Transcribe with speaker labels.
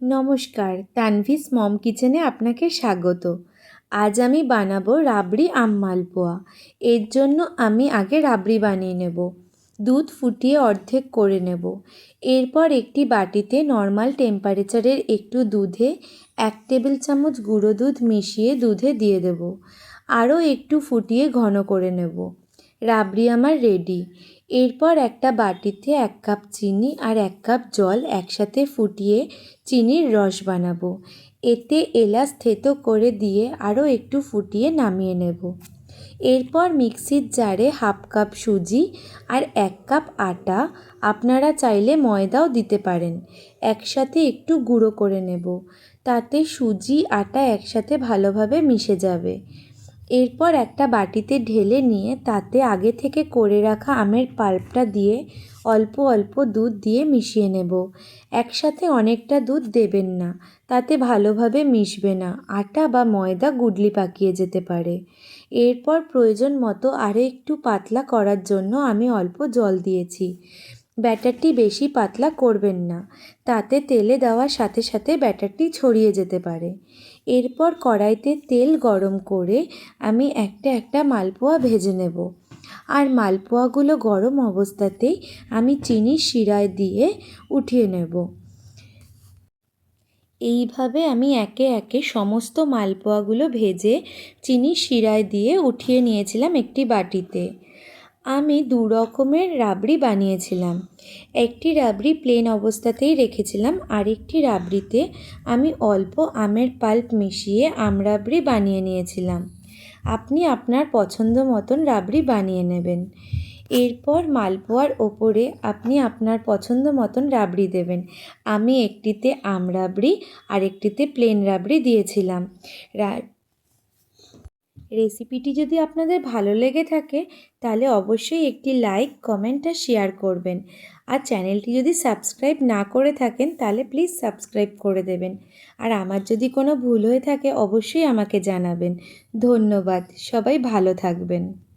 Speaker 1: নমস্কার তানভিস মম কিচেনে আপনাকে স্বাগত। আজ আমি বানাবো রাবড়ি আম মালপোয়া। এর জন্য আমি আগে রাবড়ি বানিয়ে নেব। দুধ ফুটিয়ে অর্ধেক করে নেব। এরপর একটি বাটিতে নর্মাল টেম্পারেচারের একটু দুধে এক টেবিল চামচ গুঁড়ো দুধ মিশিয়ে দুধে দিয়ে দেব। আরও একটু ফুটিয়ে ঘন করে নেব। রাবড়ি আমার রেডি এরপর একটা বাটিতে এক কাপ চিনি আর এক কাপ জল একসাথে ফুটিয়ে চিনির রস বানাবো। এতে এলাচ থেতো করে দিয়ে আরও একটু ফুটিয়ে নামিয়ে নেব। এরপর মিক্সির জারে হাফ কাপ সুজি আর এক কাপ আটা আপনারা চাইলে ময়দাও দিতে পারেন। একসাথে একটু গুঁড়ো করে নেব। তাতে সুজি, আটা একসাথে ভালোভাবে মিশে যাবে। এরপর একটা বাটিতে ঢেলে নিয়ে তাতে আগে থেকে করে রাখা আমের পাল্পটা দিয়ে অল্প অল্প দুধ দিয়ে মিশিয়ে নেব। একসাথে অনেকটা দুধ দেবেন না, তাতে ভালোভাবে মিশবে না, আটা বা ময়দা গুডলি পাকিয়ে যেতে পারে। এরপর প্রয়োজন মতো আরও একটু পাতলা করার জন্য আমি অল্প জল দিয়েছি। ব্যাটারটি বেশি পাতলা করবেন না, তাতে তেলে দেওয়ার সাথে সাথে ব্যাটারটি ছড়িয়ে যেতে পারে। এরপর কড়াইতে তেল গরম করে আমি একটা একটা মালপোয়া ভেজে নেব। আর মালপোয়াগুলো গরম অবস্থাতেই আমি চিনির শিরায় দিয়ে উঠিয়ে নেব। এইভাবে আমি একে একে সমস্ত মালপোয়াগুলো ভেজে চিনির শিরায় দিয়ে উঠিয়ে নিয়েছিলাম একটি বাটিতে। আমি দু রকমের রাবড়ি বানিয়েছিলাম। একটি রাবড়ি প্লেন অবস্থাতেই রেখেছিলাম, আরেকটি রাবড়িতে আমি অল্প আমের পাল্প মিশিয়ে আমরাবড়ি বানিয়ে নিয়েছিলাম। আপনি আপনার পছন্দ মতন রাবড়ি বানিয়ে নেবেন। এরপর মালপোয়ার ওপরে আপনি আপনার পছন্দ মতন রাবড়ি দেবেন। আমি একটিতে আম রাবড়ি আর একটিতে প্লেন রাবড়ি দিয়েছিলাম। রেসিপিটি যদি আপনাদের ভালো লেগে থাকে, তাহলে অবশ্যই একটি লাইক, কমেন্ট আর শেয়ার করবেন। আর চ্যানেলটি যদি সাবস্ক্রাইব না করে থাকেন, তাহলে প্লিজ সাবস্ক্রাইব করে দেবেন। আর আমার যদি কোনো ভুল হয়ে থাকে, অবশ্যই আমাকে জানাবেন। ধন্যবাদ, সবাই ভালো থাকবেন।